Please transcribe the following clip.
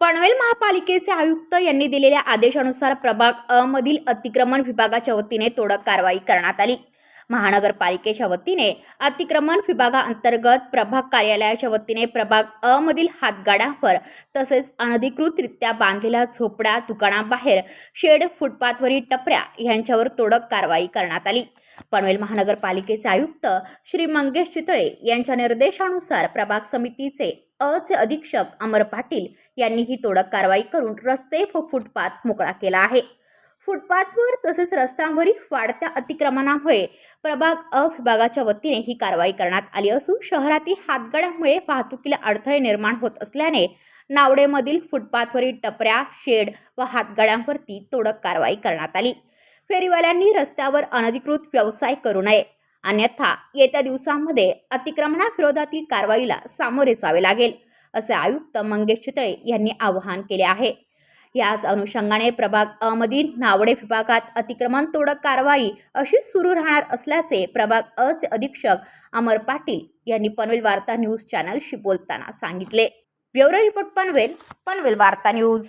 पनवेल महापालिकेचे आयुक्त यांनी दिलेल्या आदेशानुसार प्रभाग अ मधील अतिक्रमण विभागाच्या वतीने तोडक कारवाई करण्यात आली. महानगरपालिकेच्या वतीने अतिक्रमण विभागाअंतर्गत प्रभाग कार्यालयाच्या वतीने प्रभाग अ मधील हातगाड्यांवर तसेच अनधिकृतरित्या बांधलेल्या झोपड्या दुकानाबाहेर शेड फुटपाथवरील टपऱ्या यांच्यावर तोडक कारवाई करण्यात आली. पनवेल महानगरपालिकेचे आयुक्त श्री मंगेश चितळे यांच्या निर्देशानुसार प्रभाग समितीचे अचे अधीक्षक अमर पाटील यांनी ही तोडक कारवाई करून रस्ते व फुटपाथ मोकळा केला आहे. फुटपाथवर तसेच रस्त्यांवरील वाढत्या अतिक्रमणामुळे प्रभाग अ विभागाच्या वतीने ही कारवाई करण्यात आली असून शहरातील हातगाड्यामुळे वाहतुकीला अडथळे निर्माण होत असल्याने नावडेमधील फुटपाथवरील टपऱ्या शेड व हातगाड्यांवरती तोडक कारवाई करण्यात आली. फेरीवाल्यांनी रस्त्यावर अनधिकृत व्यवसाय करू नये. अन्यथा येत्या दिवसांमध्ये अतिक्रमणाविरोधातील कारवाईला सामोरे जावे लागेल असे आयुक्त मंगेश चितळे यांनी आवाहन केले आहे. याच अनुषंगाने प्रभाग अ नावडे विभागात अतिक्रमण तोडक कारवाई अशी सुरू राहणार असल्याचे प्रभाग अ चे अधीक्षक अमर पाटील यांनी पनवेल वार्ता न्यूज चॅनलशी बोलताना सांगितले. ब्युरो रिपोर्ट पनवेल पनवेल वार्ता न्यूज.